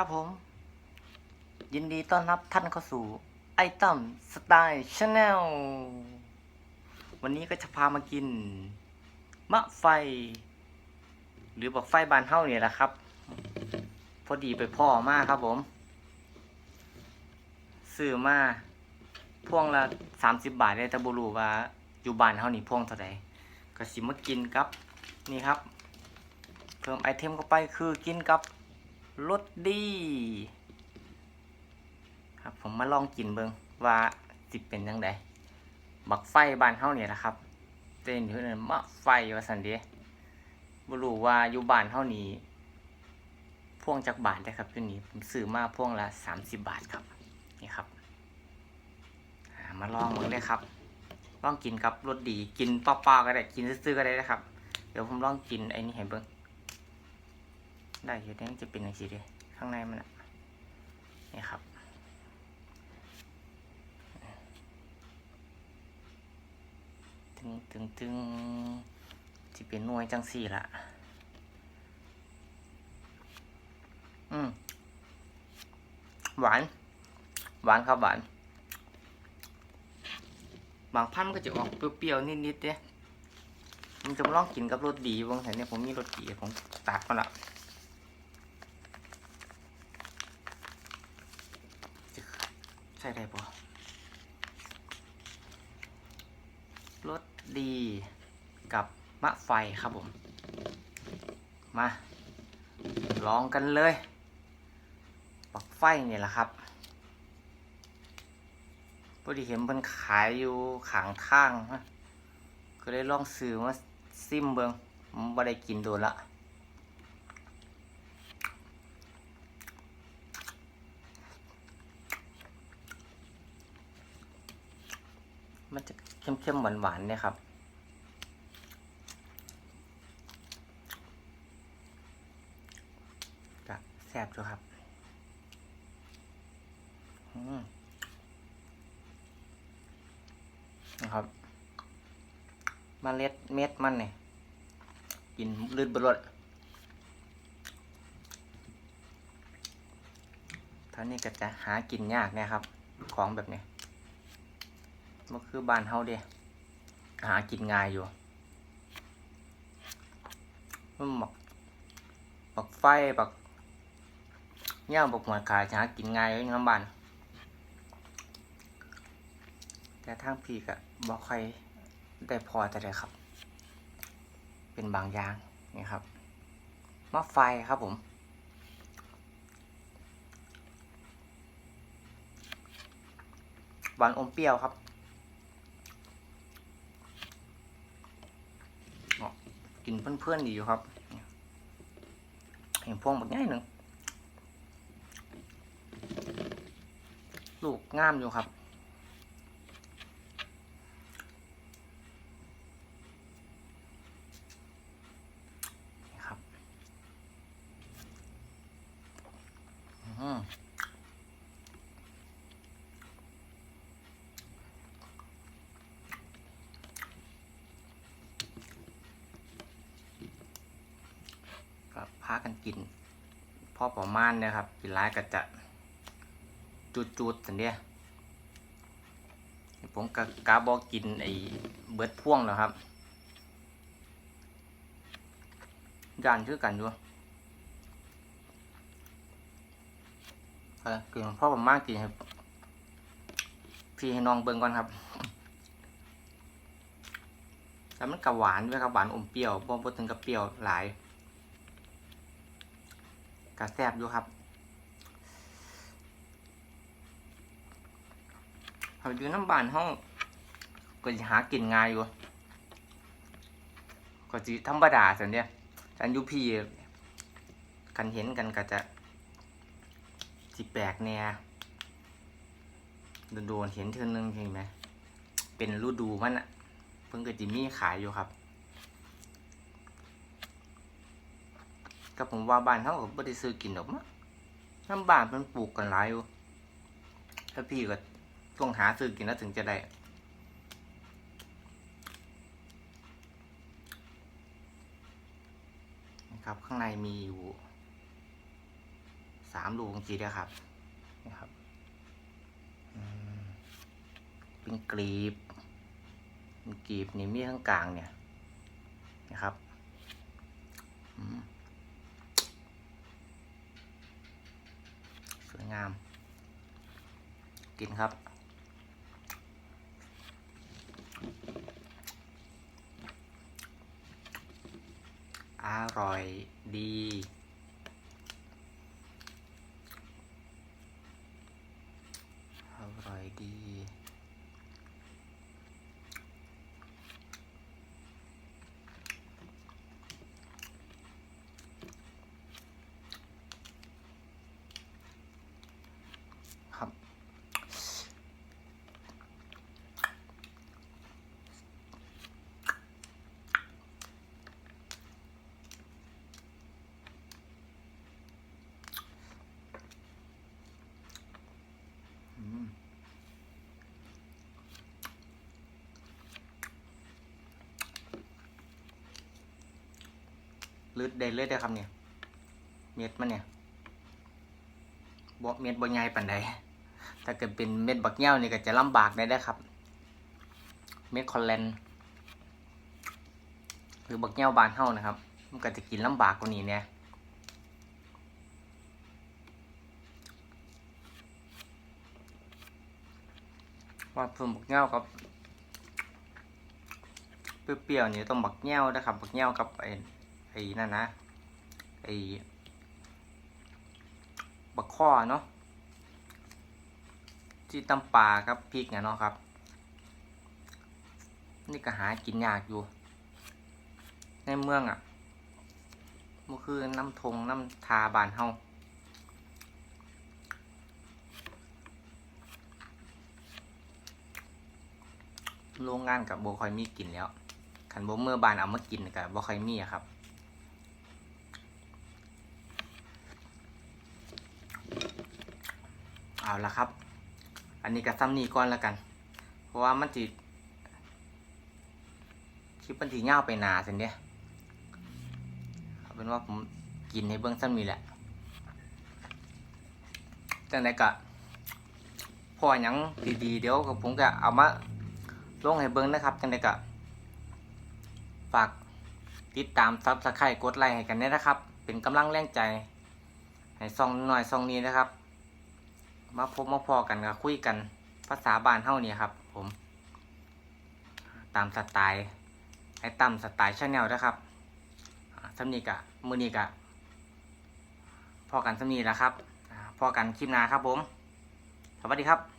ครับผม ยินดีต้อนรับท่านเข้าสู่ไอตัมสไตล์ชาแนลวันนี้ก็จะพามากิน มะไฟ หรือบอกไฟบานเฮ้าเนี่ยแหละครับ พอดีไปพ่อมาครับผมซื้อมาพ่วงละสามสิบบาทได้แต่บุรูว่าอยู่บ้านเฮานี่พ่วงเท่าไหร่ก็สิมากินกับ นี่ครับ เพิ่มไอเทมเข้าไปคือกินกับ รสดีครับผมมาลองกินเบิงว่าสิเป็นยังไงบักไฟบ้านเฮาเนี่ยนะครับเต้นอยู่นั่นมะไฟว่าสันเดีบ่รู้ว่าอยู่บ้านเฮานี่พ่วงจากบาทได้ครับอยู่นี่ผมซื้อมาพ่วงละสามสิบบาทครับนี่ครับมาลองเบิงเลยครับลองกินกับรสดีกินเปล่าๆก็ได้กินซื่อๆก็ได้นะครับ เดี๋ยวผมลองกินไอ้นี่ให้เบิ่ง ได้อยู่ได้จะเป็นอย่างนี้ดิข้างในมันอะนี่ครับตึงตึงตึงที่เป็นหน่วยจังสี่ละอืมหวาน หวานครับหวาน บางพันธุ์ก็จะออกเปรี้ยวๆนิดๆเด้ผมจะมาลองกินกับรสดีวงแถวนี้ผมมีรสดีผมตักมาละ ใส่ได้ปะรสดีกับมะไฟครับผม มา ลองกันเลย ปักไฟเนี่ยแหละครับพอดีเห็นมันขายอยู่ขางทาง ก็เลยลองซื้อมาซิมเบิงผมบ่ได้กินโดนละ มันจะเข้มๆหวานๆเนี่ยครับก็แซ่บอยู่ครับนะครับมาเล็ดเม็ดมันเนี่ยกินลื่นบรดท่านี้ก็จะหากินยากเนี่ยครับ ของแบบนี้ มันคือบ้านเฮาเด้หากินง่ายอยู่มันบักบักไฟบักย่างบักหัวขายหากินง่ายอยู่น้ำบ้านแต่ทางพี่ก็บ่ค่อยได้พอแต่เลยครับ เป็นบางอย่างนี่ครับมะไฟครับผมหวานอมเปรี้ยวครับอ๋อ กินเพื่อนๆดีอยู่ครับเห็นพวงแบบง่ายหนึ่งลูกงามอยู่ครับ นี่ครับอืม กันกินพอประมาณเนี่ยครับ กินร้ายก็จะจุดๆสันเดียผมกะกาบอกกินไอ้เบิดพ่วงแล้วครับย่านคือกันอยู่เออคือพ่อผมมากกินครับ พี่ให้น้องเบิ่งก่อนครับแล้วมันกับหวานด้วยครับหวานอมเปรี้ยวบ่บ่ถึงกับเปรี้ยวหลาย กะแซบอยู่ครับเอาอยู่น้ำบานห้องก็จะหากินง่ายอยู่ก็สิธรรมดาสันเนี่ยอันยูพีกันเห็นกันก็จะสิแปลกแน่โดนๆเห็นเท่านึงเห็นไหมเป็นฤดูมันอะเพิ่งก็จิมีขายอยู่ครับ ก็ผมว่าบ้านเขาก็ไม่ได้ซื้อกินหรอกมั้งน้ำบ้านมันปลูกกันหลายอยู่ถ้าพี่ก็ต้องหาซื้อกินแล้วถึงจะได้นะครับข้างในมีอยู่สามลูกจริงๆนะครับนี่ครับเป็นกลีบกลีบนี่มีข้างกลางเนี่ยนะครับอืมสวยงาม กินครับ อร่อยดี อร่อยดี ครับ อืม ลืดได้เลือดได้ครับเนี่ย เม็ดมันเนี่ยบ่เม็ดบ่ใหญ่ปานใดถ้าเกิดเป็นเม็ดบักเหย้านี่ก็จะลำบากได้ได้ครับ เม็ดคอนแลนหรือบักเหย้าบานเฮานะครับ มันก็จะกินลำบากกว่านี้เนี่ยว่าเพิ่มบักเง่ากับเปรี้ยวๆนี่ต้องบักเง่านะครับ บักเง่ากับไอ อ้นั่นนะไอ้บักข้อเนาะที่ตำปลากับพริกเนี่ยเนาะครับ นี่ก็หากินยากอยู่ ในเมืองอะ่ะมันคือน้ำทงน้ำทาบานเฮาโรงงานกับบ่ค่อยมีกินแล้วขันบ่เมื่อบานเอามากินกับบ่ค่อยมีอะครับ เอาละครับ อันนี้ก็ซ้ำนี่ก่อนแล้วกัน เพราะว่ามันจิคลิปมันจีเง่าไปหนาสินเดียเอาเป็นว่าผมกินให้เบื้องซ้ำนี่แหละจังไดกะพอหยังดีๆเดี๋ยวกับผมก็เอามาลงให้เบิ้งนะครับจังไดก็ฝากติดตามซับสไครต์กดไลค์ให้กันด้วยนะครับ เป็นกำลังแรงใจ ให้ซองหน่อยซองนี้นะครับ มาพบมาพอกันก็คุยกันภาษาบ้านเฮานี่ครับ ผม ตามสไตล์ไอ้ตั้มสไตล์ชาแนลนะครับสำนีกะมือนีกะพอกันสำนีแล้วครับพอกันคลิปหน้าครับผม สวัสดีครับ